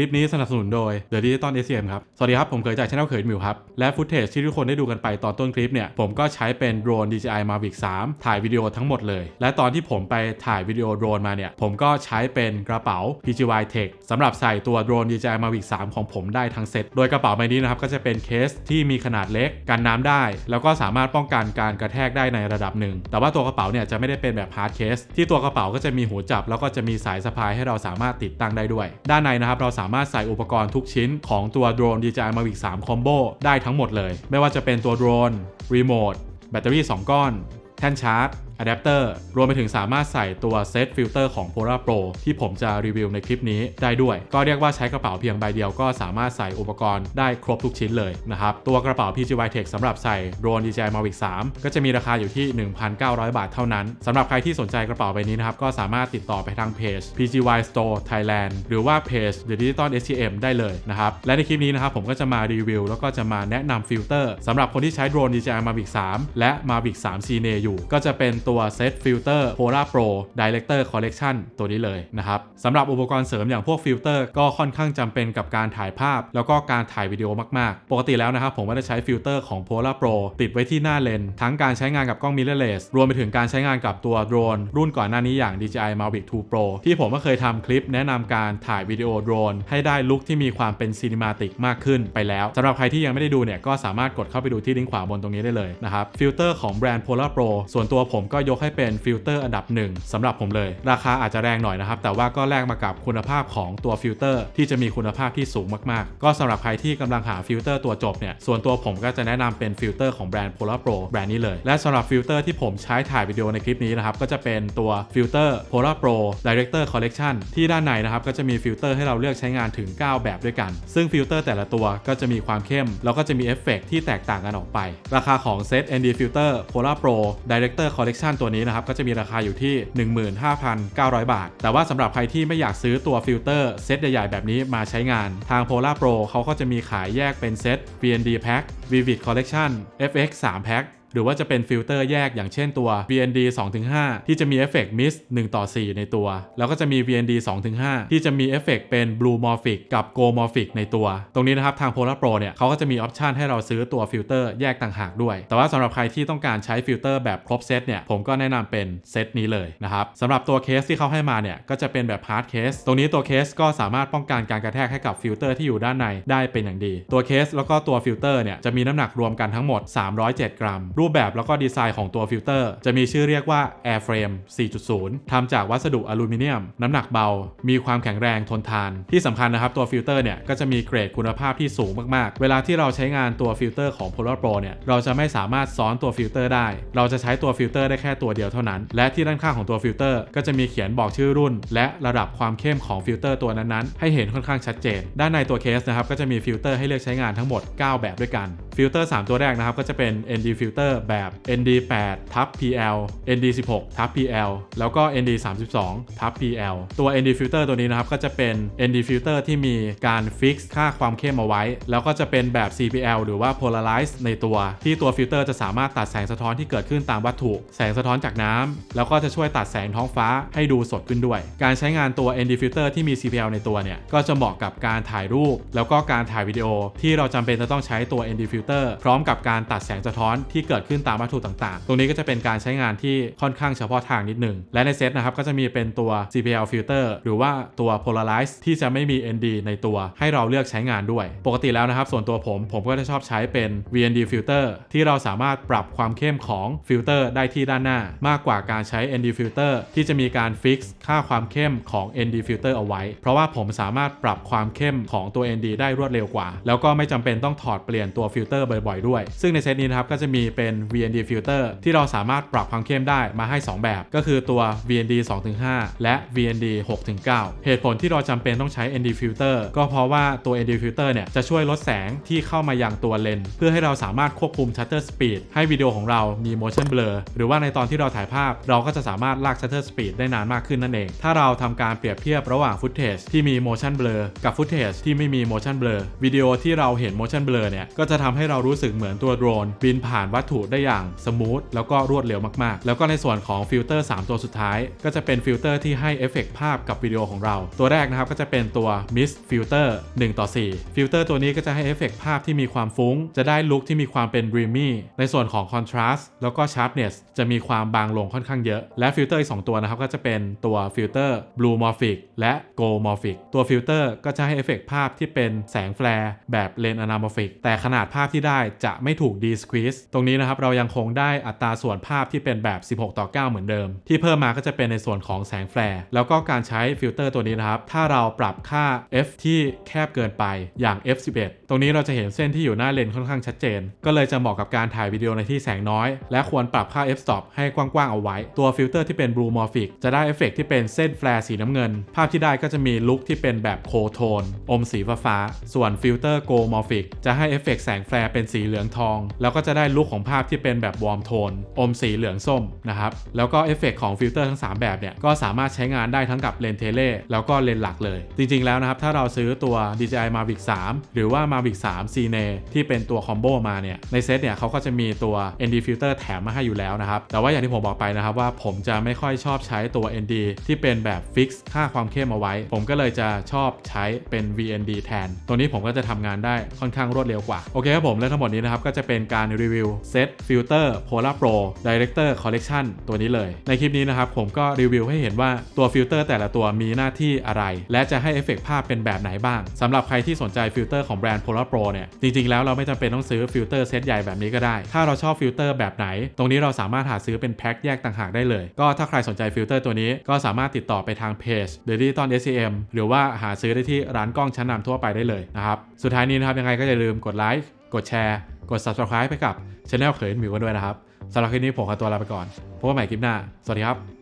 คลิปนี้สนับสนุนโดย The Digital SCM ครับ สวัสดีครับ ผมเคยจากช่องเขยมิวครับ และฟุตเทจที่ทุกคนได้ดูกันไปตอนต้นคลิปเนี่ย ผมก็ใช้เป็นโดรน DJI Mavic 3 ถ่ายวิดีโอทั้งหมดเลย และตอนที่ผมไปถ่ายวิดีโอโดรนมาเนี่ย ผมก็ใช้เป็นกระเป๋า PGY Tech สำหรับใส่ตัวโดรน DJI Mavic 3 ของผมได้ทั้งเซ็ตโดยกระเป๋าใบนี้นะครับก็จะเป็นเคสที่มีขนาดเล็กกันน้ำได้ แล้วก็สามารถป้องกันการกระแทกได้ในระดับหนึ่ง แต่ว่าตัวกระเป๋าเนี่ยจะไม่ได้เป็นแบบฮาร์ดเคสที่ตัวกระเป๋าก็จะมีหูจับ แล้วก็จะมีสายสะพายให้เราสามารถติดตั้งได้ด้วย ด้านในนะครับเราสามารถใส่อุปกรณ์ทุกชิ้นของตัวโดรน DJI Mavic 3 Combo ได้ทั้งหมดเลย ไม่ว่าจะเป็นตัวโดรน รีโมท แบตเตอรี่ 2 ก้อน แท่นชาร์จ อะแดปเตอร์รวมไปถึงสามารถใส่ตัวเซตฟิลเตอร์ของ Polar Pro ที่ผมจะรีวิวในคลิปนี้ได้ด้วย ก็เรียกว่าใช้กระเป๋าเพียงใบเดียวก็สามารถใส่อุปกรณ์ได้ครบทุกชิ้นเลยนะครับ ตัวกระเป๋า PGY Tech สำหรับใส่โดรน DJI Mavic 3 ก็จะมีราคาอยู่ที่ 1,900 บาทเท่านั้นสำหรับใครที่สนใจกระเป๋าใบนี้นะครับ ก็สามารถติดต่อไปทางเพจ PGY Store Thailand หรือว่าเพจ The Digital STM ได้เลยนะครับ และในคลิปนี้นะครับผมก็จะมารีวิว แล้วก็จะมาแนะนำฟิลเตอร์สำหรับคนที่ใช้โดรน DJI Mavic 3 และ Mavic 3 Cine อยู่ ก็จะเป็นตัวเซตฟิลเตอร์ Polar Pro Director Collection ตัวนี้เลยนะครับสำหรับอุปกรณ์เสริมอย่างพวกฟิลเตอร์ก็ค่อนข้างจำเป็นกับการถ่ายภาพ แล้วก็การถ่ายวิดีโอมากๆ ปกติแล้วนะครับผมก็จะใช้ฟิลเตอร์ของ Polar Pro ติดไว้ที่หน้าเลน ทั้งการใช้งานกับกล้อง mirrorless รวมไปถึงการใช้งานกับตัวโดรน รุ่นก่อนหน้านี้อย่าง DJI Mavic 2 Pro ที่ผมก็เคยทำคลิปแนะนำการถ่ายวิดีโอโดรน ให้ได้ลุคที่มีความเป็นซีนิมาติกมากขึ้นไปแล้วสำหรับใครที่ยังไม่ได้ดูเนี่ยก็สามารถกดเข้าไปดูที่ลิงก์ขวาบนตรงนี้ได้เลยนะครับฟิลเตอร์ของแบรนด์ Polar Pro ส่วนตัวผมก็็ยกให้เป็นฟิลเตอร์อันดับหนึ่งสำหรับผมเลย ราคาอาจจะแรงหน่อยนะครับ แต่ว่าก็แลกมากับคุณภาพของตัวฟิลเตอร์ที่จะมีคุณภาพที่สูงมากๆ ก็สำหรับใครที่กำลังหาฟิลเตอร์ตัวจบเนี่ยส่วนตัวผมก็จะแนะนำเป็นฟิลเตอร์ของแบรนด์ Polar Pro แบรนด์นี้เลย และสำหรับฟิลเตอร์ที่ผมใช้ถ่ายวิดีโอในคลิปนี้นะครับก็จะเป็นตัวฟิลเตอร์ Polar Pro Director Collection ที่ด้านในนะครับก็จะมีฟิลเตอร์ให้เราเลือกใช้งานถึง 9 แบบด้วยกัน ซึ่งฟิลเตอร์แต่ละตัวก็จะมีความเข้ม แล้วก็จะมีเอฟเฟกต์ที่แตกต่างกันออกไป ราคาของเซต ND Filter Polar Pro Director Collection ตัวนี้นะครับก็จะมีราคาอยู่ที่ 15,900 บาท แต่ว่าสำหรับใครที่ไม่อยากซื้อตัวฟิลเตอร์เซตใหญ่ๆ แบบนี้มาใช้งาน ทาง Polar Pro เขาก็จะมีขายแยกเป็นเซต BND Pack Vivid Collection FX 3 Pack หรือว่าจะเป็นฟิลเตอร์แยกอย่างเช่นตัว VND 2-5 ที่จะมีเอฟเฟกต์ Mist 1ต่อ 4 ในตัว แล้วก็จะมี VND 2-5 ที่จะมีเอฟเฟกต์เป็น Blue Morphic กับ Go Morphic ในตัว ตรงนี้นะครับทาง Polar Pro เนี่ยเขาก็จะมีออปชันให้เราซื้อตัวฟิลเตอร์แยกต่างหากด้วย แต่ว่าสำหรับใครที่ต้องการใช้ฟิลเตอร์แบบครบเซตเนี่ยผมก็แนะนำเป็นเซตนี้เลยนะครับสำหรับตัวเคสที่เขาให้มาเนี่ยก็จะเป็นแบบ hard case ตรงนี้ตัวเคสก็สามารถป้องกันการกระแทกให้กับฟิลเตอร์ที่อยู่ด้านในได้เป็นอย่างดี ตัวเคสแล้วก็ตัวฟิลเตอร์เนี่ยจะมีน้ำหนักรวมกันทั้งหมด 307 กรัมรูปแบบแล้วก็ดีไซน์ของตัวฟิลเตอร์ จะมีชื่อเรียกว่า Airframe 4.0ทำจากวัสดุอลูมิเนียม น้ำหนักเบา มีความแข็งแรงทนทาน ที่สำคัญนะครับตัวฟิลเตอร์เนี่ยก็จะมีเกรดคุณภาพที่สูงมากๆ เวลาที่เราใช้งานตัวฟิลเตอร์ของ Polar Pro เนี่ยเราจะไม่สามารถซ้อนตัวฟิลเตอร์ได้ เราจะใช้ตัวฟิลเตอร์ได้แค่ตัวเดียวเท่านั้น และที่ด้านข้างของตัวฟิลเตอร์ก็จะมีเขียนบอกชื่อรุ่น และระดับความเข้มของฟิลเตอร์ตัวนั้นๆ ให้เห็นค่อนข้างชัดเจน ด้านในตัวเคสนะครับก็จะมีฟิลเตอร์ให้เลือกใช้งานทั้งหมด 9 แบบด้วยกัน ฟิลเตอร์ 3 ตัวแรกนะครับก็จะเป็น ND filter แบบ ND 8 ทับ PL ND 16 ทับ PL แล้วก็ ND 32 ทับ PL ตัว ND filter ตัวนี้นะครับ ก็จะเป็น ND filter ที่มีการฟิกค่าความเข้มเอาไว้ แล้วก็จะเป็นแบบ CPL หรือว่า polarize ในตัว ที่ตัวฟิลเตอร์จะสามารถตัดแสงสะท้อนที่เกิดขึ้นตามวัตถุ แสงสะท้อนจากน้ำแล้วก็จะช่วยตัดแสงท้องฟ้าให้ดูสดขึ้นด้วย การใช้งานตัว ND filter ที่มี CPL ในตัวเนี่ย ก็จะเหมาะกับการถ่ายรูป แล้วก็การถ่ายวิดีโอ ที่เราจำเป็นจะต้องใช้ตัว ND filter พร้อมกับการตัดแสงสะท้อนที่เกิดดขึ้นตามวัตถุต่างๆ ตรงนี้ก็จะเป็นการใช้งานที่ค่อนข้างเฉพาะทางนิดหนึ่ง และในเซตนะครับก็จะมีเป็นตัว CPL filter หรือว่าตัว polarize ที่จะไม่มี ND ในตัวให้เราเลือกใช้งานด้วย ปกติแล้วนะครับ ส่วนตัวผมผมก็จะชอบใช้เป็น VND filter ที่เราสามารถปรับความเข้มของฟิลเตอร์ได้ที่ด้านหน้า มากกว่าการใช้ ND filter ที่จะมีการฟิกค่าความเข้มของ ND filter เอาไว้ เพราะว่าผมสามารถปรับความเข้มของตัว ND ได้รวดเร็วกว่า แล้วก็ไม่จำเป็นต้องถอดเปลี่ยนตัวฟิลเตอร์บ่อยๆด้วย ซึ่งในเซตนี้นะครับก็จะมีเป็น VND filter ที่เราสามารถปรับความเข้มได้มาให้ 2 แบบ ก็คือตัว VND 2-5 และ VND 6-9 เหตุผลที่เราจำเป็นต้องใช้ ND filter ก็เพราะว่าตัว ND filter เนี่ยจะช่วยลดแสงที่เข้ามายังตัวเลนส์เพื่อให้เราสามารถควบคุม shutter speed ให้วิดีโอของเรามี motion blur หรือว่าในตอนที่เราถ่ายภาพ เราก็จะสามารถลาก shutter speed ได้นานมากขึ้นนั่นเอง ถ้าเราทำการเปรียบเทียบระหว่าง footage ที่มี motion blur กับ footage ที่ไม่มี motion blur วิดีโอที่เราเห็น motion blur เนี่ยก็จะทำให้เรารู้สึกเหมือนตัวโดรนบินผ่านวัตถุถุได้อย่างสมูทแล้วก็รวดเร็วมากๆ แล้วก็ในส่วนของฟิลเตอร์ 3 ตัวสุดท้าย ก็จะเป็นฟิลเตอร์ที่ให้เอฟเฟกต์ภาพกับวิดีโอของเรา ตัวแรกนะครับก็จะเป็นตัว Mist Filter 1 ต่อ 4 ฟิลเตอร์ตัวนี้ก็จะให้เอฟเฟกต์ภาพที่มีความฟุ้ง จะได้ลุคที่มีความเป็น dreamy ในส่วนของ contrast แล้วก็ sharpness จะมีความบางลงค่อนข้างเยอะ และฟิลเตอร์อีก2ตัวนะครับก็จะเป็นตัวฟิลเตอร์ blue morphic และ go morphic ตัวฟิลเตอร์ก็จะให้เอฟเฟกต์ภาพที่เป็นแสงแฟลร์แบบเลนส์ anamorphic แต่ขนาดภาพที่ได้จะไม่ถูก de squeeze ตรงนี้นะครับเรายังคงได้อัตราส่วนภาพที่เป็นแบบ 16 ต่อ 9 เหมือนเดิม ที่เพิ่มมาก็จะเป็นในส่วนของแสงแฟลร์แล้วก็การใช้ฟิลเตอร์ตัวนี้นะครับ ถ้าเราปรับค่า f ที่แคบเกินไปอย่าง f11 ตรงนี้เราจะเห็นเส้นที่อยู่หน้าเลนค่อนข้างชัดเจน ก็เลยจะเหมาะกับการถ่ายวิดีโอในที่แสงน้อย และควรปรับค่า f stop ให้กว้างๆเอาไว้ ตัวฟิลเตอร์ที่เป็น blue morphic จะได้เอฟเฟกต์ที่เป็นเส้นแฟลร์สีน้ำเงิน ภาพที่ได้ก็จะมีลุคที่เป็นแบบโคโทนอมสีฟ้าส่วนฟิลเตอร์ gold morphic จะให้เอฟเฟกต์แสงแฟลร์เป็นสีเหลืองทอง แล้วก็จะได้ลุคของภาพที่เป็นแบบวอร์มโทน อมสีเหลืองส้มนะครับ แล้วก็เอฟเฟกต์ของฟิลเตอร์ทั้ง 3 แบบเนี่ย ก็สามารถใช้งานได้ทั้งกับเลนเทเลแล้วก็เลนหลักเลย จริงๆแล้วนะครับ ถ้าเราซื้อตัว DJI Mavic 3 หรือว่า Mavic 3 Cine ที่เป็นตัวคอมโบมาเนี่ย ในเซตเนี่ยเขาก็จะมีตัว ND filter แถมมาให้อยู่แล้วนะครับ แต่ว่าอย่างที่ผมบอกไปนะครับว่าผมจะไม่ค่อยชอบใช้ตัว ND ที่เป็นแบบฟิกซ์ค่าความเข้มเอาไว้ ผมก็เลยจะชอบใช้เป็น VND แทน ตัวนี้ผมก็จะทำงานได้ค่อนข้างรวดเร็วกว่า โอเคครับผมและทั้งหมดนี้นะครับก็จะเป็นการรีวิวเซตฟิลเตอร์ Polar Pro Director Collection ตัวนี้เลย ในคลิปนี้นะครับผมก็รีวิวให้เห็นว่าตัวฟิลเตอร์แต่ละตัวมีหน้าที่อะไร และจะให้เอฟเฟกต์ภาพเป็นแบบไหนบ้างสำหรับใครที่สนใจฟิลเตอร์ของแบรนด์ Polar Pro เนี่ย จริงๆแล้วเราไม่จำเป็นต้องซื้อฟิลเตอร์เซตใหญ่แบบนี้ก็ได้ ถ้าเราชอบฟิลเตอร์แบบไหน ตรงนี้เราสามารถหาซื้อเป็นแพ็คแยกต่างหากได้เลย ก็ถ้าใครสนใจฟิลเตอร์ตัวนี้ก็สามารถติดต่อไปทางเพจ The Digital SCM หรือว่าหาซื้อได้ที่ร้านกล้องชั้นนำทั่วไปได้เลยนะครับ สุดท้ายนี้นะครับยังไงก็อย่าลืมกดไลค์ กดแชร์ กด subscribe ไปกับช anel เขินหมิวกันด้วยนะครับสำหรับคลิปนี้ผมขอตัวลาไปก่อนพบกันใหม่คลิปหน้า สวัสดีครับ